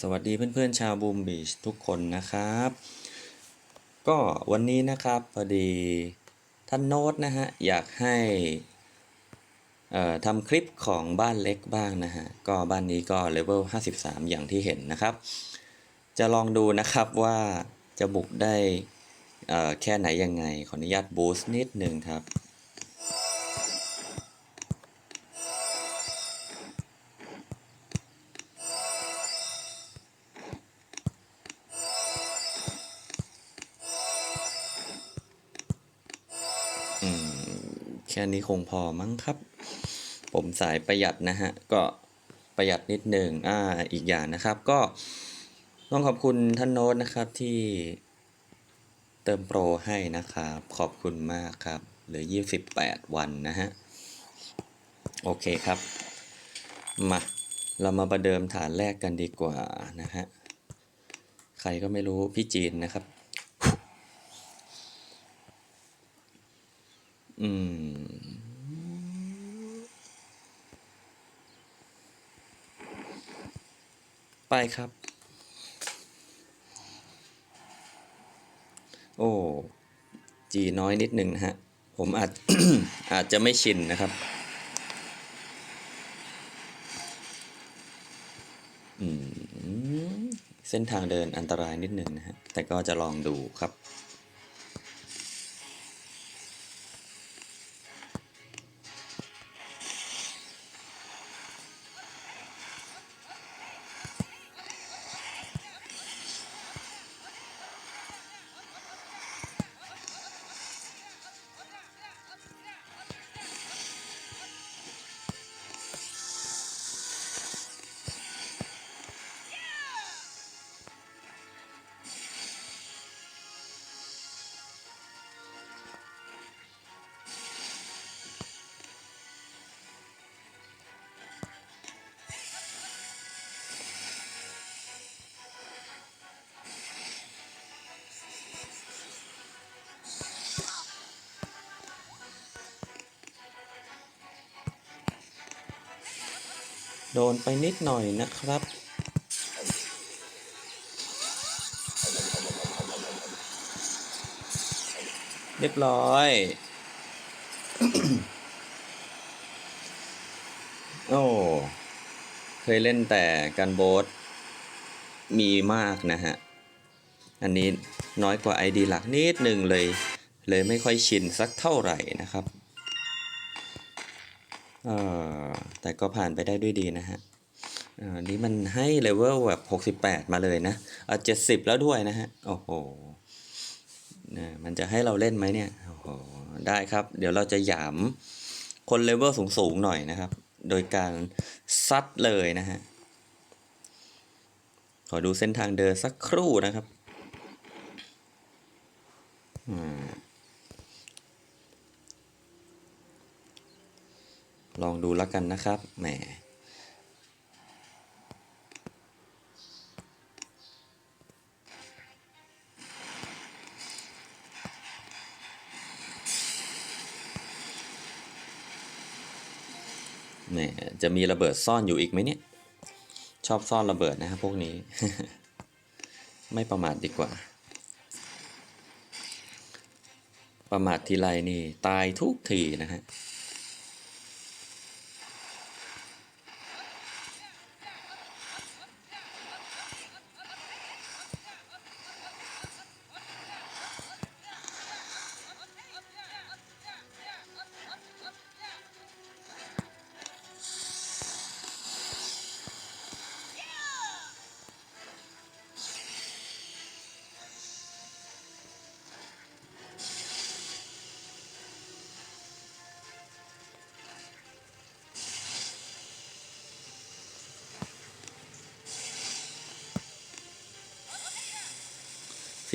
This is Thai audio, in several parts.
สวัสดีเพื่อนๆชาวบูมบีชทุกคนนะครับ ก็วันนี้นะครับพอดีท่านโน้ตนะฮะอยากให้ทำคลิปของบ้านเล็กบ้างนะฮะก็บ้านนี้ก็เลเวล 53 อย่างที่เห็นนะครับ จะลองดูนะครับว่าจะบุกได้แค่ไหนยังไง ขออนุญาตบูสต์นิดนึงครับ นี้คงพอมั้งครับ ผมสายประหยัดนะฮะ ก็ประหยัดนิดหนึ่งอ่า อีกอย่างนะครับ ก็ต้องขอบคุณท่านโน้ตนะครับที่เติมโปรให้นะครับ ขอบคุณมากครับ เหลือ 28 วันนะฮะ โอเคครับ มา เรามาประเดิมฐานแรกกันดีกว่านะฮะ ใครก็ไม่รู้ พี่จีนนะครับ อืม ไปครับ โอ้จีน้อยนิดหนึ่งนะฮะ ผมอาจอาจจะไม่ชินนะครับอืมเส้นทางเดินอันตรายนิดหนึ่งนะฮะ แต่ก็จะลองดูครับ โดนไปนิดหน่อยนะครับ เรียบร้อย โอ้เคยเล่นแต่การโบสมีมากนะฮะ อันนี้น้อยกว่า ID หลักนิดหนึ่งเลย เลยไม่ค่อยชินสักเท่าไหร่นะครับ เอ่อแต่ก็ผ่านไปได้ด้วยดีนะฮะอ่อนี่มันให้เลเวลแบบ 68 มาเลยนะอะ70 แล้วด้วยนะฮะ โอ้โหนะมันจะให้เราเล่นไหมเนี่ย โอ้โห ได้ครับ เดี๋ยวเราจะหยามคนเลเวลสูงๆหน่อยนะครับ โดยการซัดเลยนะฮะ ขอดูเส้นทางเดินสักครู่นะครับ อืม ลองดูแล้วกันนะครับแหมแหมจะมีระเบิดซ่อนอยู่อีกไหมเนี่ย ชอบซ่อนระเบิดนะครับพวกนี้ ไม่ประมาทดีกว่า ประมาททีไรนี่ตายทุกทีนะฮะ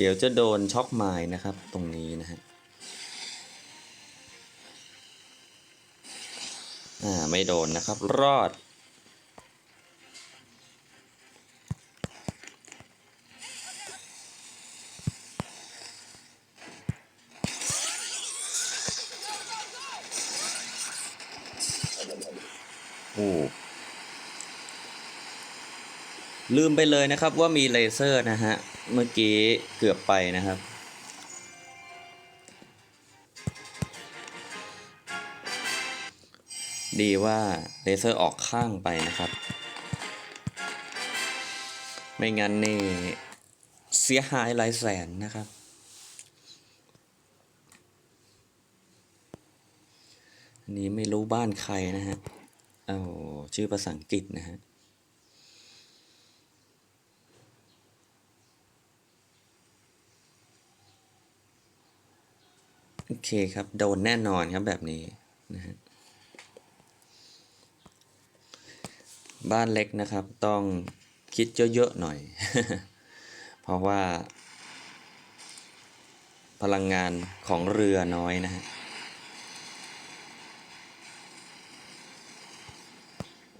เสียวจะโดนช็อกไม้นะครับตรงนี้นะฮะอ่าไม่โดนนะครับรอด โอ้ลืมไปเลยนะครับว่ามีเลเซอร์นะฮะ เมื่อกี้เกือบไปนะครับ ดีว่าเลเซอร์ออกข้างไปนะครับ ไม่งั้นนี่เสียหายหลายแสนนะครับอันนี้ไม่รู้บ้านใครนะฮะ เอาชื่อภาษาอังกฤษนะฮะ โอเคครับ โดนแน่นอนครับแบบนี้นะฮะบ้านเล็กนะครับต้องคิดเยอะ ๆ หน่อย เพราะว่า พลังงานของเรือน้อยนะฮะ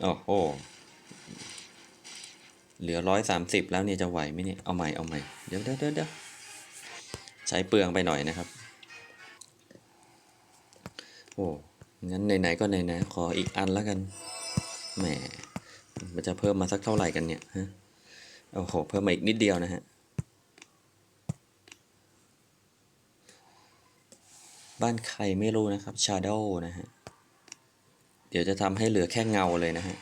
โอ้โหเหลือร้อยสามสิบแล้วเนี่ยจะไหวไหมเนี่ย เอาใหม่ เอาใหม่ เดี๋ยวเดี๋ยวเดี๋ยวใช้เปลืองไปหน่อยนะครับ โอ้งั้นไหนๆก็ไหนๆขออีกอันแล้วกันแหมมันจะเพิ่มมาสักเท่าไหร่กันเนี่ยฮะโอ้โหเพิ่มมาอีกนิดเดียวนะฮะบ้านใครไม่รู้นะครับชาโดนะฮะเดี๋ยวจะทำให้เหลือแค่เงาเลยนะฮะ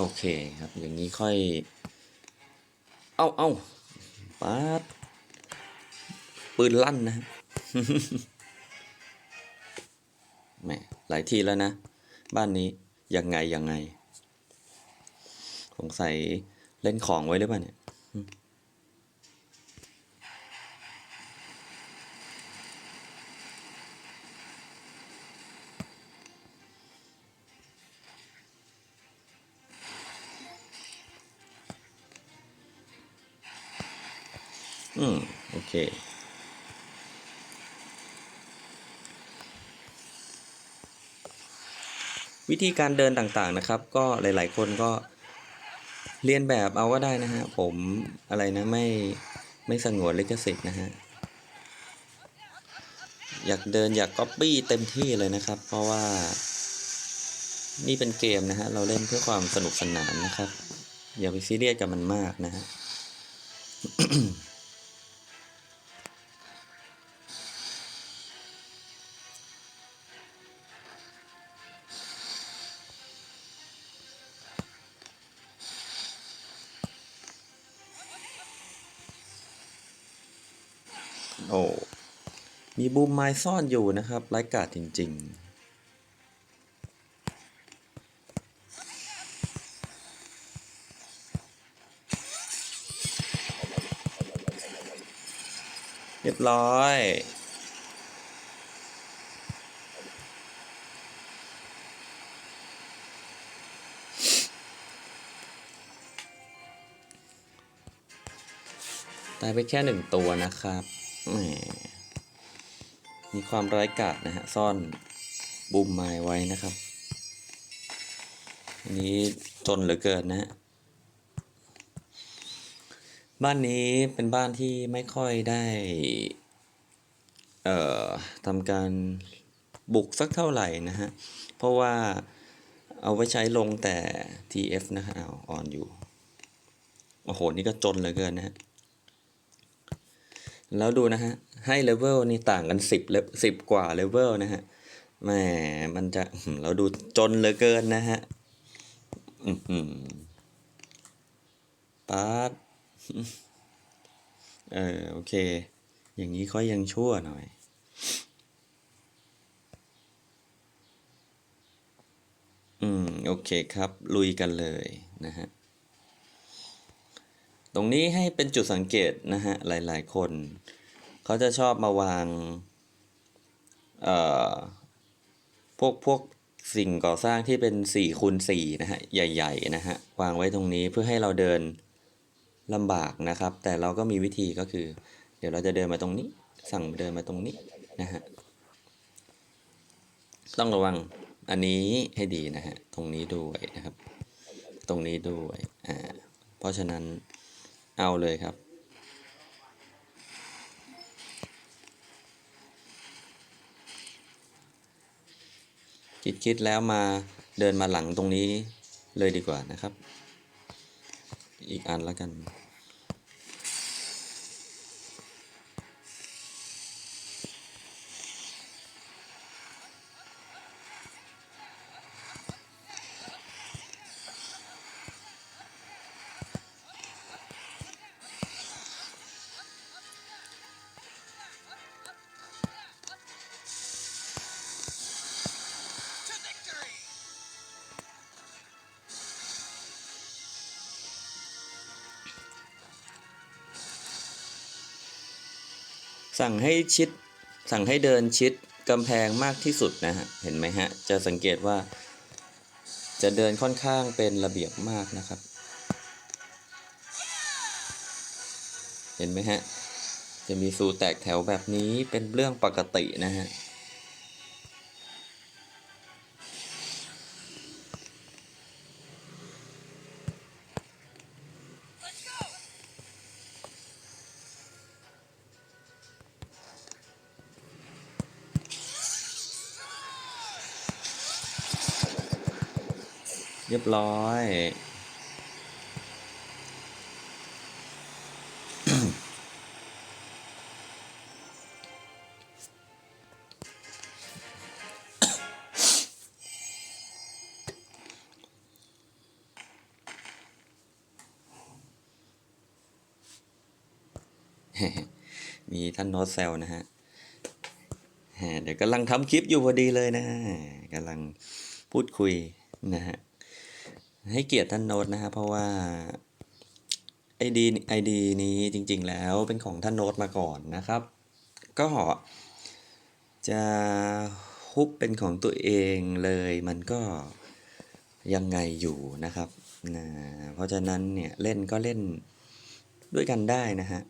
โอเคครับ อย่างนี้ค่อย เอาเอาป๊าดปืนลั่นนะฮะแหมหลายทีแล้วนะ บ้านนี้ยังไงยังไงสงสัยเล่นของไว้หรือเปล่าเนี่ย ธีการเดินต่างๆนะครับ ก็หลายๆ คนก็เรียนแบบเอาก็ได้นะฮะผมอะไรนะไม่ไม่สงวนลิขสิทธิ์นะฮะอยากเดินอยากก๊อปปี้เต็มที่เลยนะครับ เพราะว่า นี่เป็นเกมนะฮะเราเล่นเพื่อความสนุกสนานนะครับ อย่าไปซีเรียสกับมันมากนะฮะ บูมไม้ซ่อนอยู่นะครับไร้กาดจริง ๆเรียบร้อย ตายไปแค่หนึ่งตัวนะครับแห มีความร้ายกาจนะฮะซ่อนบูมไม้ไว้นะครับ อันนี้จนเหลือเกินนะฮะบ้านนี้เป็นบ้านที่ไม่ค่อยได้ เอ่อทำการบุกสักเท่าไหร่นะฮะ เพราะว่าเอาไว้ใช้ลงแต่ TF นะฮะเอาออนอยู่ โอ้โห นี่ก็จนเหลือเกินนะฮะ แล้วดูนะฮะ ให้เลเวลนี่ต่างกันสิบเลสิบกว่าเลเวลนะฮะแหมมันจะเราดูจนเหลือเกินนะฮะอือหือปาดเออโอเค อย่างนี้ค่อยยังชั่วหน่อย อืม โอเคครับ ลุยกันเลยนะฮะ รงนี้ให้เป็นจุดสังเกตนะฮะหลายๆ คน เขาจะชอบมาวางเอ่อพวกพวกสิ่งก่อสร้างที่เป็นสี่คูณสี่นะฮะใหญ่ ๆ นะฮะวางไว้ตรงนี้เพื่อให้เราเดินลำบากนะครับ แต่เราก็มีวิธีก็คือ เดี๋ยวเราจะเดินมาตรงนี้ สั่งเดินมาตรงนี้นะฮะต้องระวังอันนี้ให้ดีนะฮะตรงนี้ด้วยนะครับ ตรงนี้ด้วยอ่าเพราะฉะนั้น เอาเลยครับ คิดคิดแล้วมาเดินมาหลังตรงนี้เลยดีกว่านะครับ อีกอันละกัน สั่งให้ชิด สั่งให้เดินชิดกำแพงมากที่สุดนะฮะ เห็นไหมฮะ จะสังเกตว่า จะเดินค่อนข้างเป็นระเบียบมากนะครับ เห็นไหมฮะ จะมีสูแตกแถวแบบนี้เป็นเรื่องปกตินะฮะ เรียบร้อย มีท่านโน้ตแซวนะฮะเดี๋ยวกำลังทำคลิปอยู่พอดีเลยนะฮะกำลังพูดคุยนะฮะ ให้เกียรติท่านโน้ตนะฮะเพราะว่าไอดีไอดีนี้จริงๆแล้วเป็นของท่านโน้ตมาก่อนนะครับ ก็จะฮุบเป็นของตัวเองเลยมันก็ยังไงอยู่นะครับนะเพราะฉะนั้นเนี่ยเล่นก็เล่นด้วยกันได้นะฮะ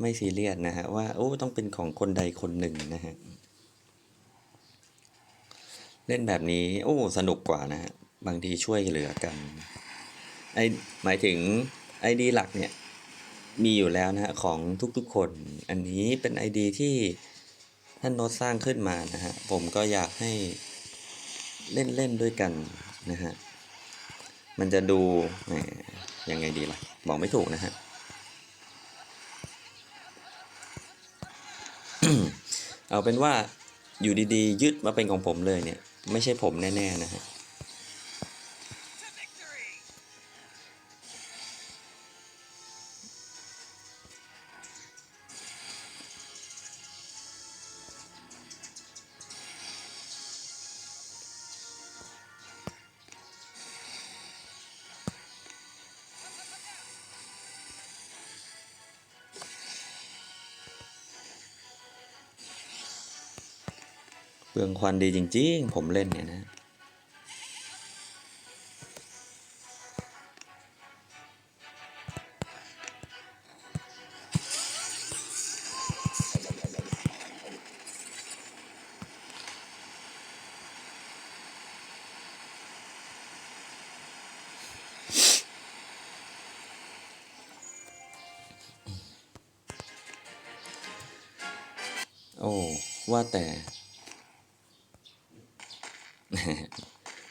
ไม่ซีเรียสนะฮะว่าโอ้ต้องเป็นของคนใดคนหนึ่งนะฮะ เล่นแบบนี้ โอ้ สนุกกว่านะฮะ บางทีช่วยเหลือกันไอหมายถึงไอดีหลักเนี่ยมีอยู่แล้วนะฮะของทุกๆคน อันนี้เป็นไอดีที่ท่านโน้ตสร้างขึ้นมานะฮะผมก็อยากให้เล่นเล่นด้วยกันนะฮะมันจะดูยังไงดีล่ะ บอกไม่ถูกนะฮะเอาเป็นว่าอยู่ดีๆ ยึดมาเป็นของผมเลยเนี่ย ไม่ใช่ผมแน่ ๆ นะฮะ เปลืองควันดีจริง ๆ ผมเล่นเนี่ยนะ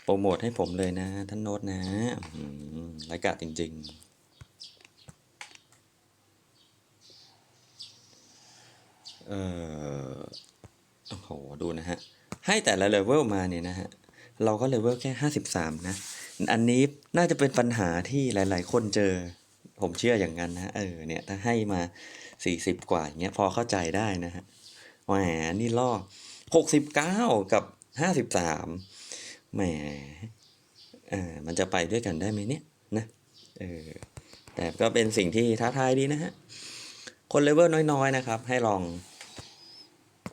โปรโมทให้ผมเลยนะ ท่านโน้ตนะรายการจริง ๆ เออโอ้โห ดูนะฮะ ให้แต่ละเลเวลมาเนี่ยนะฮะ เราก็เลเวลแค่ห้าสิบสามนะ อันนี้น่าจะเป็นปัญหาที่หลาย ๆ คนเจอ ผมเชื่ออย่างนั้นนะ เออ เนี่ย ถ้าให้มาสี่สิบกว่าอย่างเงี้ย พอเข้าใจได้นะฮะแหมนี่ล่อหกสิบเก้ากับห้าสิบสาม แหมเออมันจะไปด้วยกันได้ไหมเนี่ยนะเออแต่ก็เป็นสิ่งที่ท้าทายดีนะฮะ คนเลเวลน้อยๆนะครับ ให้ลอง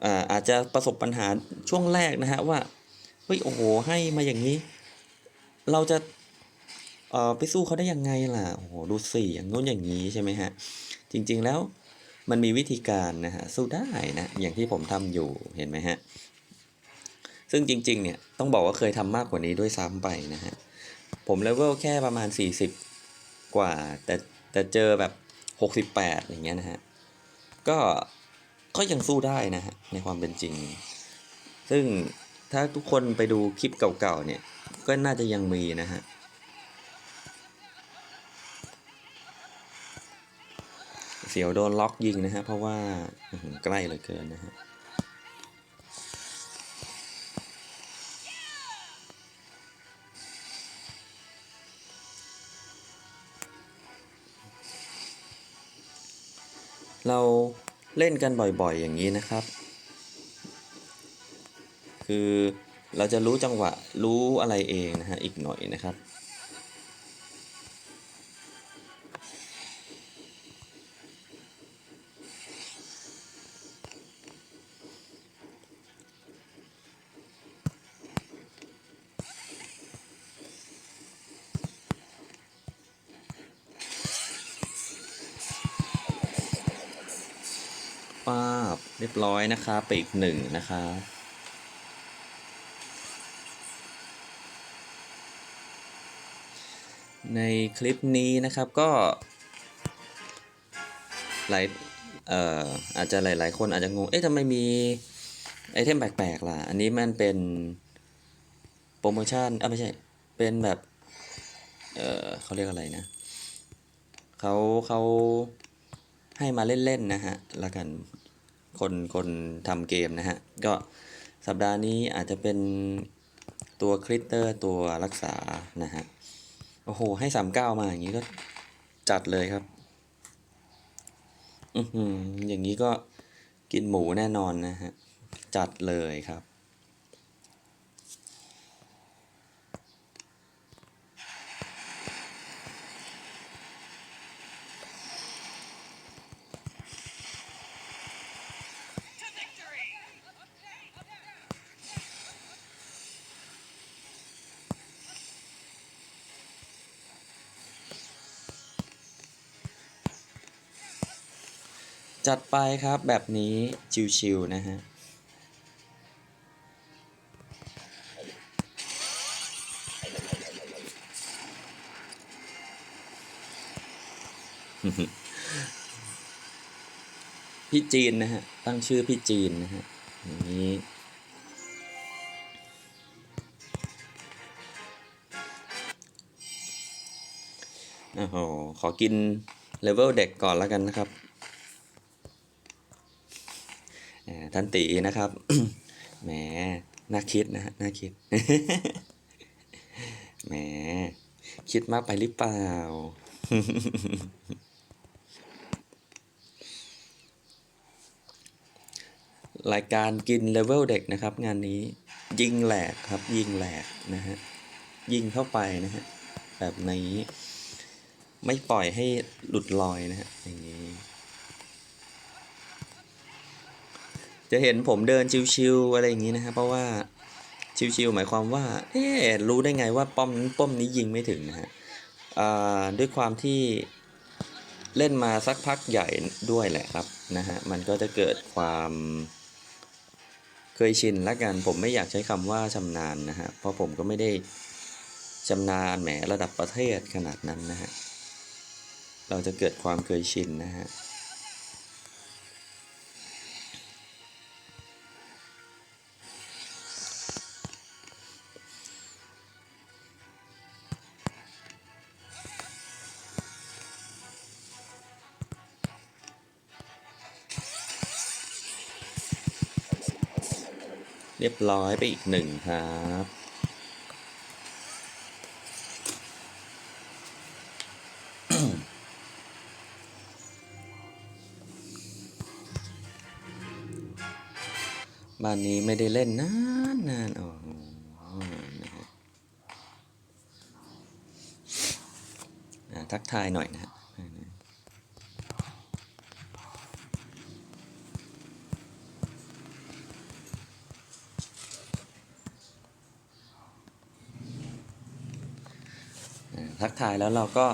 อ่าอาจจะประสบปัญหาช่วงแรกนะฮะว่าเฮ้ยโอ้โหให้มาอย่างนี้ เราจะเอ่อไปสู้เขาได้ยังไงล่ะโอ้โหดูสิอย่างโน้นอย่างนี้ใช่ไหมฮะ จริงๆแล้วมันมีวิธีการนะฮะสู้ได้นะอย่างที่ผมทำอยู่เห็นไหมฮะ ซึ่งจริง ๆ เนี่ยต้องบอกว่าเคยทำมากกว่านี้ด้วยซ้ำไปนะฮะ ผมเลเวลแค่ประมาณ 40 กว่า แต่แต่เจอแบบ 68 อย่างเงี้ยนะฮะ ก็ก็ยังสู้ได้นะฮะ ในความเป็นจริง ซึ่งถ้าทุกคนไปดูคลิปเก่าๆเนี่ย ก็น่าจะยังมีนะฮะเสียวโดนล็อกยิงนะฮะ เพราะว่าใกล้เหลือเกินนะฮะ เราเล่นกันบ่อยๆ อย่างนี้นะครับ คือเราจะรู้จังหวะรู้อะไรเองนะฮะอีกหน่อยนะครับ รียบร้อยนะครับไปอีกหนึ่งนะครับในคลิปนี้นะครับก็หลายเอ่ออาจจะหลาย ๆ คนอาจจะงง เอ๊ะทำไมมีไอเทมแปลกๆล่ะ อันนี้มันเป็นโปรโมชั่นอะไม่ใช่ เป็นแบบ เอ่อเขาเรียกอะไรนะเขาเขาให้มาเล่น ๆ นะฮะละกัน คนคนทำเกมนะฮะ ก็สัปดาห์นี้อาจจะเป็นตัวคริสเตอร์ตัวรักษานะฮะ โอ้โห ให้สามเก้ามาอย่างนี้ก็จัดเลยครับ อือหืออย่างนี้ก็กินหมูแน่นอนนะฮะ จัดเลยครับ จัดไปครับแบบนี้ชิวๆนะฮะพี่จีนนะฮะ ตั้งชื่อพี่จีนนะฮะอย่างนี้โอ้โหขอกินเลเวลเด็กก่อนแล้วกันนะครับ อ่า ท่านตีนะครับ แหม น่าคิดนะฮะ น่าคิด แหม คิดมากไปหรือเปล่า รายการกินเลเวลเด็กนะครับ งานนี้ ยิงแหลกครับ ยิงแหลกนะฮะ ยิงเข้าไปนะฮะ แบบนี้ ไม่ปล่อยให้หลุดลอยนะฮะ อย่างนี้ จะเห็นผมเดินชิวๆอะไรอย่างนี้นะฮะเพราะว่าชิวๆหมายความว่าเอ๊รู้ได้ไงว่าป้อมนั้นป้อมนี้ยิงไม่ถึงนะฮะด้วยความที่เล่นมาสักพักใหญ่ด้วยแหละครับนะฮะมันก็จะเกิดความเคยชินละกันผมไม่อยากใช้คำว่าชำนาญนะฮะเพราะผมก็ไม่ได้ชำนาญแหมระดับประเทศขนาดนั้นนะฮะเราจะเกิดความเคยชินนะฮะ รียบร้อยไปอีกหนึ่งครับ บ้านนี้ไม่ได้เล่นนานนานอ๋อนะฮะทักทายหน่อยนะฮะอ่า ทักทายแล้วเราก็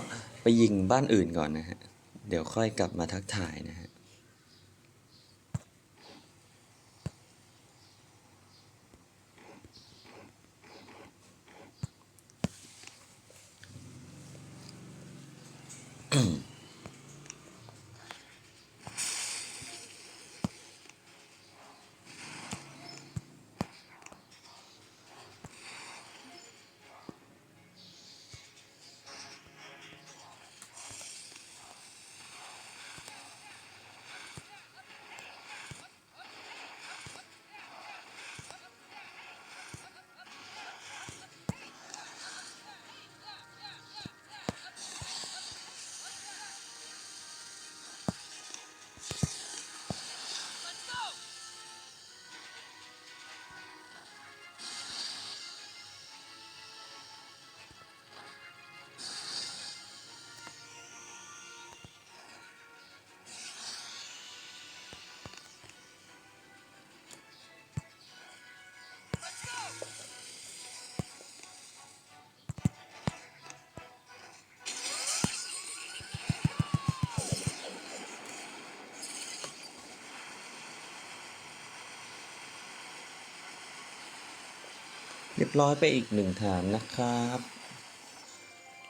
ไปยิงบ้านอื่นก่อนนะฮะ เดี๋ยวค่อยกลับมาทักทายนะฮะ รียบร้อยไปอีกหนึ่งฐานนะครับ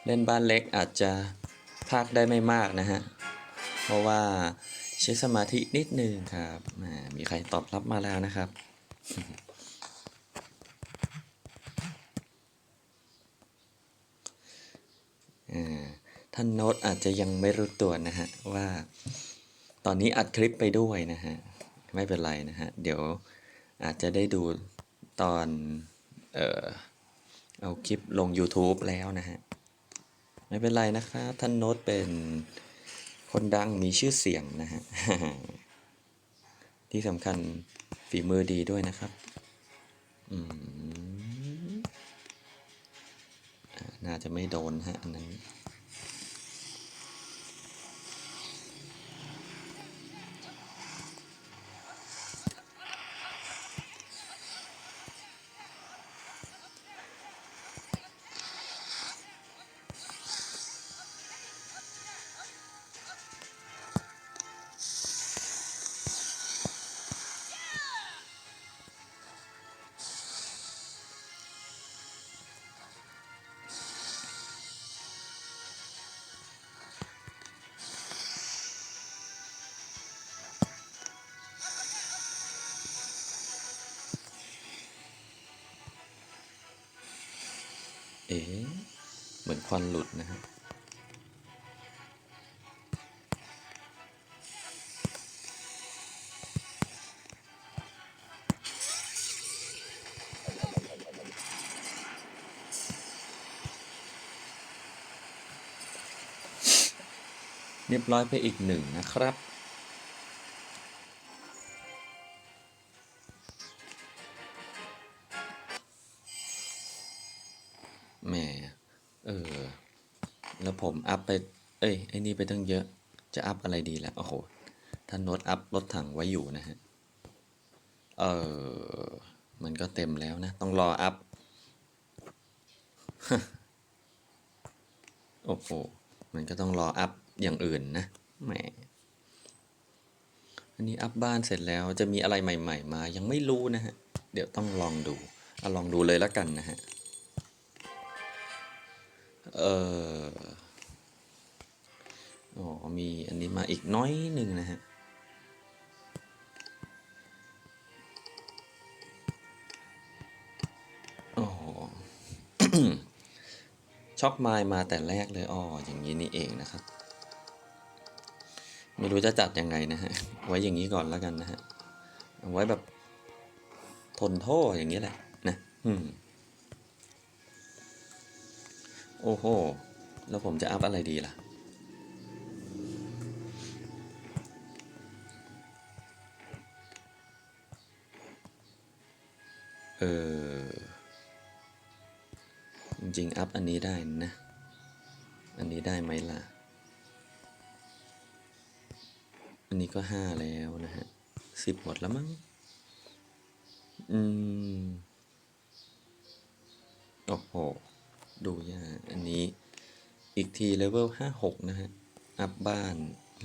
เล่นบ้านเล็กอาจจะพากได้ไม่มากนะฮะ เพราะว่าใช้สมาธินิดนึงครับมีใครตอบรับมาแล้วนะครับท่านโน้ตอาจจะยังไม่รู้ตัวนะฮะ ว่าตอนนี้อัดคลิปไปด้วยนะฮะ ไม่เป็นไรนะฮะ เดี๋ยวอาจจะได้ดูตอน เออเอาคลิปลง YouTube แล้วนะฮะ ไม่เป็นไรนะครับ ท่านโน้ตเป็นคนดังมีชื่อเสียงนะฮะ ที่สำคัญฝีมือดีด้วยนะครับน่าจะไม่โดนฮะอันนั้น เอ๊เหมือนควันหลุดนะครับเรียบร้อยไปอีกหนึ่งนะครับ แหม เออ แล้วผมอัพไป เอ้ย ไอ้นี่ไปตั้งเยอะ จะอัพอะไรดีล่ะ โอ้โห ถ้าโน้ตอัพรถถังไว้อยู่นะฮะ เออ มันก็เต็มแล้วนะ ต้องรออัพ โอ้โห มันก็ต้องรออัพอย่างอื่นนะ แหม อันนี้อัพบ้านเสร็จแล้ว จะมีอะไรใหม่ ๆ มา ยังไม่รู้นะฮะ เดี๋ยวต้องลองดูเอาลองดูเลยแล้วกันนะฮะ เอออ๋อมีอันนี้มาอีกน้อยหนึ่งนะฮะโอ้ช็อกไมล์มาแต่แรกเลยอ๋ออย่างนี้นี่เองนะครับ ไม่รู้จะจัดยังไงนะฮะ ไว้อย่างนี้ก่อนแล้วกันนะฮะ ไว้แบบทนโทษอย่างนี้แหละนะ อืม โอ้โห แล้วผมจะอัพอะไรดีล่ะ เออ จริงๆ อัพอันนี้ได้นะ อันนี้ได้ไหมล่ะ อันนี้ก็ห้าแล้วนะฮะสิบหมดแล้วมั้ง อืม โอ้โห ดูยากอันนี้ อีกทีเลเวลห้าหกนะฮะ อัพบ้าน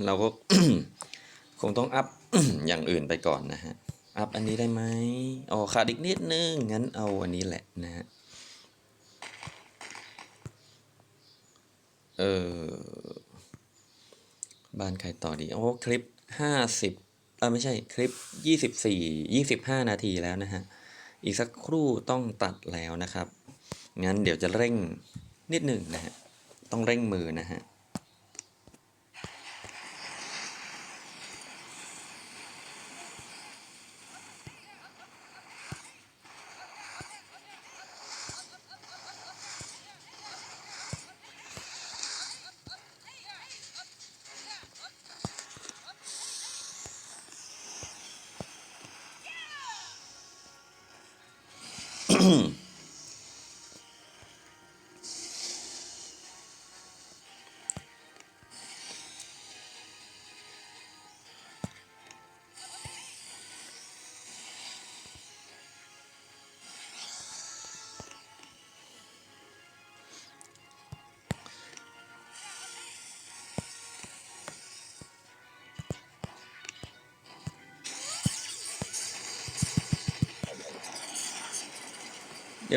เราก็ คงต้องอัพ อย่างอื่นไปก่อนนะฮะ อัพอันนี้ได้ไหมอ๋อขาดอีกนิดนึง งั้นเอาอันนี้แหละนะฮะ เออ บ้านใครต่อดี โอ้ คลิปห้าสิบเออไม่ใช่ คลิปยี่สิบสี่ยี่สิบห้านาทีแล้วนะฮะ อีกสักครู่ต้องตัดแล้วนะครับ งั้นเดี๋ยวจะเร่งนิดหนึ่งนะฮะต้องเร่งมือนะฮะ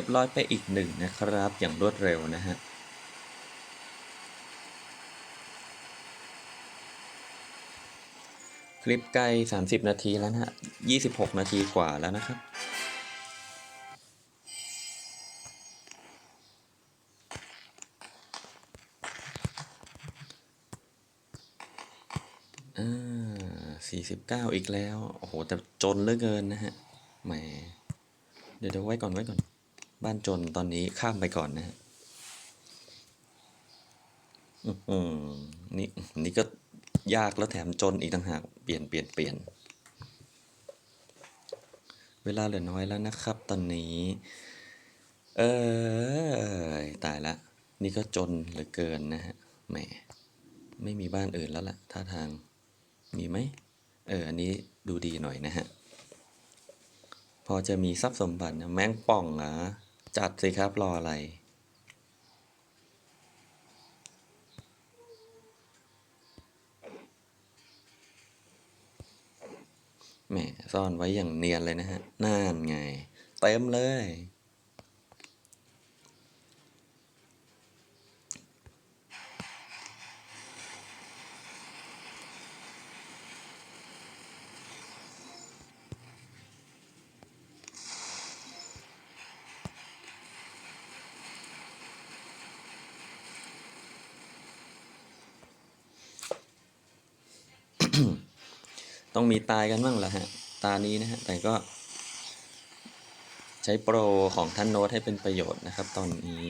รียบร้อยไปอีกหนึ่งนะครับ อย่างรวดเร็วนะฮะคลิปใกล้ 30 นาทีแล้วนะฮะ 26 นาทีกว่าแล้วนะครับ อ่าสี่สิบเก้าอีกแล้ว โอ้โห แต่จนเหลือเกินนะฮะ แหม เดี๋ยวเดี๋ยวไว้ก่อนไว้ก่อน บ้านจนตอนนี้ข้ามไปก่อนนะฮะอื้อหือนี่นี่ก็ยากแล้วแถมจนอีกต่างหาก เปลี่ยนเปลี่ยนเปลี่ยน เวลาเหลือน้อยแล้วนะครับ ตอนนี้ เออตายละ นี่ก็จนเหลือเกินนะฮะ แหม ไม่มีบ้านอื่นแล้วล่ะ ท่าทาง มีไหม เออ อันนี้ดูดีหน่อยนะฮะ พอจะมีทรัพย์สมบัตินะแมงป่องเหรอ จัดสิครับรออะไร แหมซ่อนไว้อย่างเนียนเลยนะฮะน่านไง เต็มเลย ต้องมีตายกันบ้างแหละฮะ ตานี้นะฮะ แต่ก็ ใช้โปรของท่านโน้ตให้เป็นประโยชน์นะครับ ตอนนี้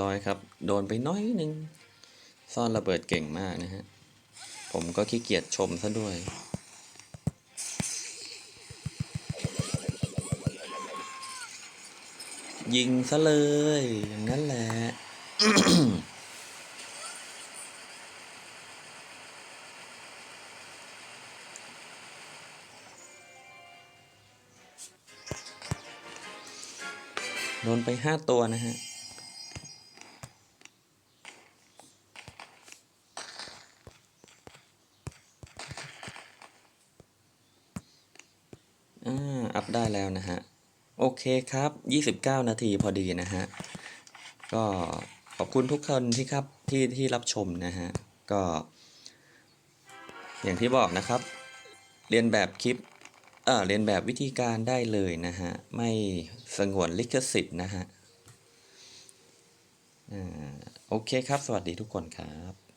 ร้อยครับ โดนไปน้อยนึง ซ่อนระเบิดเก่งมากนะฮะ ผมก็ขี้เกียจชมซะด้วย ยิงซะเลย อย่างนั้นแหละโดนไปห้าตัวนะฮะ อ่า อัพได้แล้วนะฮะ โอ เคครับ 29 นาทีพอดีนะฮะ ก็ขอบคุณทุกคนที่ครับที่ที่รับชมนะฮะ ก็ อย่างที่บอกนะครับ เรียนแบบคลิปเออเรียนแบบวิธีการได้เลยนะฮะ ไม่สงวนลิขสิทธิ์นะฮะอ่าโอเคครับ สวัสดีทุกคนครับ